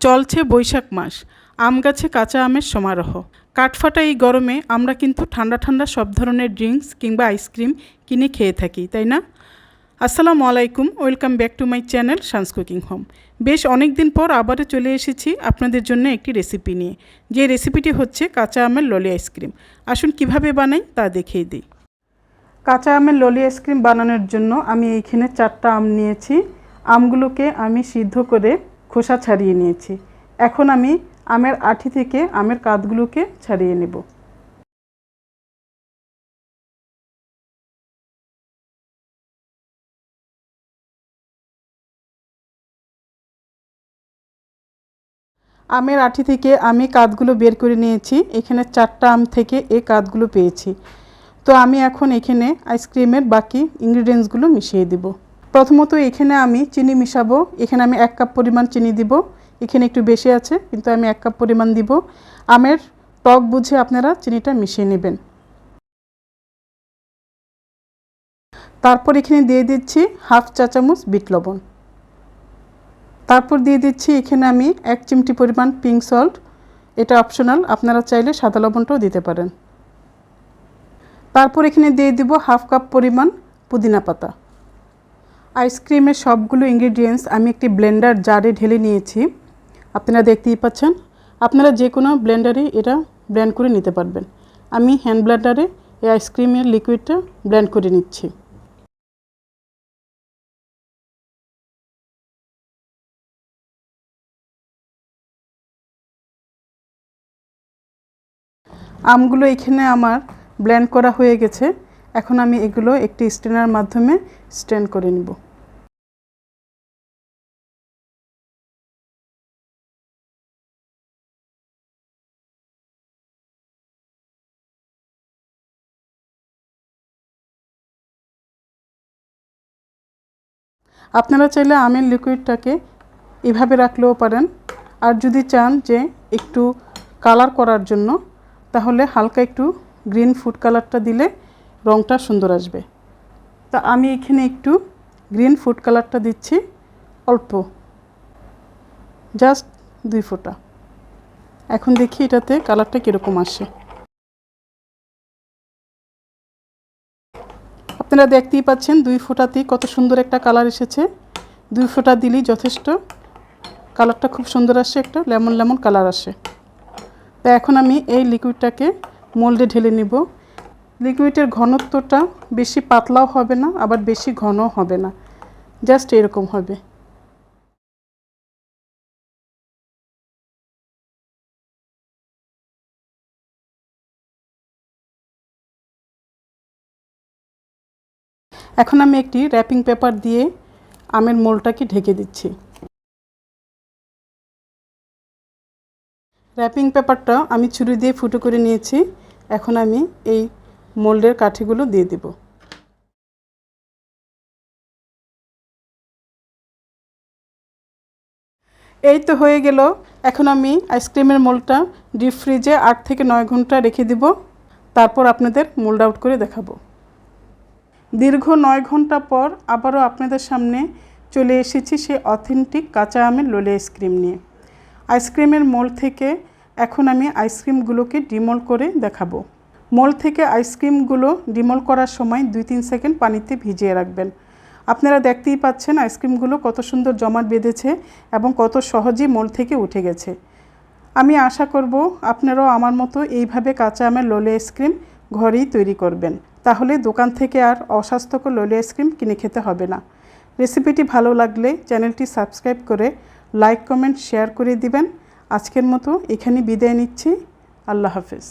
চলছে বৈশাখ মাস, আম গাছে কাঁচা আমের সমারোহ। কাঠফাটা এই গরমে আমরা কিন্তু ঠান্ডা ঠান্ডা সব ধরনের ড্রিঙ্কস কিংবা আইসক্রিম কিনে খেয়ে থাকি, তাই না? আসসালামু আলাইকুম, welcome back to my channel Sun's cooking home. বেশ অনেক দিন পর আবারও চলে এসেছি আপনাদের জন্য একটি রেসিপি নিয়ে। যে রেসিপিটি হচ্ছে কাঁচা আমের ললি আইসক্রিম। আসুন কীভাবে বানাই তা দেখিয়ে দিই। কাঁচা আমের ললি আইসক্রিম বানানোর জন্য আমি এইখানে চারটা আম নিয়েছি। আমগুলোকে আমি সিদ্ধ করে খোসা ছাড়িয়ে নিয়েছি। এখন আমি আমের আঠি থেকে আমের কাঁধগুলোকে ছাড়িয়ে নেব। আমের আঠি থেকে আমি কাঁধগুলো বের করে নিয়েছি। এখানে চারটা আম থেকে এই কাঁধগুলো পেয়েছি। তো আমি এখন এখানে আইসক্রিমের বাকি ইনগ্রিডিয়েন্টসগুলো মিশিয়ে দিব। প্রথমত এখানে আমি চিনি মিশাবো। এখানে আমি এক কাপ পরিমাণ চিনি দিব। এখানে একটু বেশি আছে, কিন্তু আমি এক কাপ পরিমাণ দিব। আমের টক বুঝে আপনারা চিনিটা মিশিয়ে নেবেন। তারপর এখানে দিয়ে দিচ্ছি হাফ চা চামচ বিট লবণ। তারপর দিয়ে দিচ্ছি এখানে আমি এক চিমটি পরিমাণ পিঙ্ক সল্ট এটা অপশনাল আপনারা চাইলে সাদা লবণটাও দিতে পারেন। তারপর এখানে দিয়ে দিব হাফ কাপ পরিমাণ পুদিনা পাতা। আইসক্রিমের সবগুলো ইনগ্রিডিয়েন্টস আমি একটি ব্লেন্ডার জারে ঢেলে নিয়েছি। আপনারা দেখতেই পাচ্ছেন। আপনারা যে কোনো ব্লেন্ডারে এটা ব্লেন্ড করে নিতে পারবেন। আমি হ্যান্ড ব্লেন্ডারে এই আইসক্রিমের লিকুইডটা ব্লেন্ড করে নিচ্ছি। আমগুলো এখানে আমার ব্লেন্ড করা হয়ে গেছে। এখন আমি এগুলো একটি স্ট্রেনার মাধ্যমে স্ট্রেন করে নিব। আপনারা চাইলে আমের লিকুইডটাকে এভাবে রাখলেও পারেন। আর যদি চান যে একটু কালার করার জন্য, তাহলে হালকা একটু গ্রিন ফুড কালারটা দিলে রঙটা সুন্দর আসবে। তা আমি এখানে একটু গ্রিন ফুড কালারটা দিচ্ছি অল্প। জাস্ট দুই ফোঁটা। এখন দেখি এটাতে কালারটা কীরকম আসে। আপনারা দেখতেই পাচ্ছেন দুই ফোঁটাতেই কত সুন্দর একটা কালার এসেছে। দুই ফোঁটা দিলেই যথেষ্ট। কালারটা খুব সুন্দর আসে একটা, লেমন লেমন কালার আসে। তো এখন আমি এই লিকুইডটাকে মোল্ডে ঢেলে নিব। লিকুইডের ঘনত্বটা বেশি পাতলাও হবে না, আবার বেশি ঘনও হবে না। জাস্ট এরকম হবে। এখন আমি একটি র্যাপিং পেপার দিয়ে আমের মোলটাকে ঢেকে দিচ্ছি। র্যাপিং পেপারটা আমি ছুরি দিয়ে ফুটো করে নিয়েছি। এখন আমি এই মোল্ডের কাঠিগুলো দিয়ে দেব। এই তো হয়ে গেল। এখন আমি আইসক্রিমের মোলটা ডিপ ফ্রিজে আট থেকে নয় ঘণ্টা রেখে দিব। তারপর আপনাদের মোল্ড আউট করে দেখাবো। দীর্ঘ নয় ঘণ্টা পর আবারও আপনাদের সামনে চলে এসেছি সে অথেন্টিক কাঁচা আমের লোলে আইসক্রিম নিয়ে। আইসক্রিমের মোল থেকে এখন আমি আইসক্রিমগুলোকে ডিমল করে দেখাবো। মোল থেকে আইসক্রিমগুলো ডিমল করার সময় দুই তিন সেকেন্ড পানিতে ভিজিয়ে রাখবেন। আপনারা দেখতেই পাচ্ছেন আইসক্রিমগুলো কত সুন্দর জমাট বেঁধেছে এবং কত সহজেই মোল থেকে উঠে গেছে। আমি আশা করব আপনারাও আমার মতো এইভাবে কাঁচা আমের লোলে আইসক্রিম ঘরেই তৈরি করবেন। তাহলে দোকান থেকে আর অস্বাস্থ্যকর লোলি আইসক্রিম কিনে খেতে হবে না। রেসিপিটি ভালো লাগলে চ্যানেলটি সাবস্ক্রাইব করে লাইক, কমেন্ট, শেয়ার করে দিবেন। আজকের মতো এখানে বিদায় নিচ্ছি। আল্লাহ হাফেজ।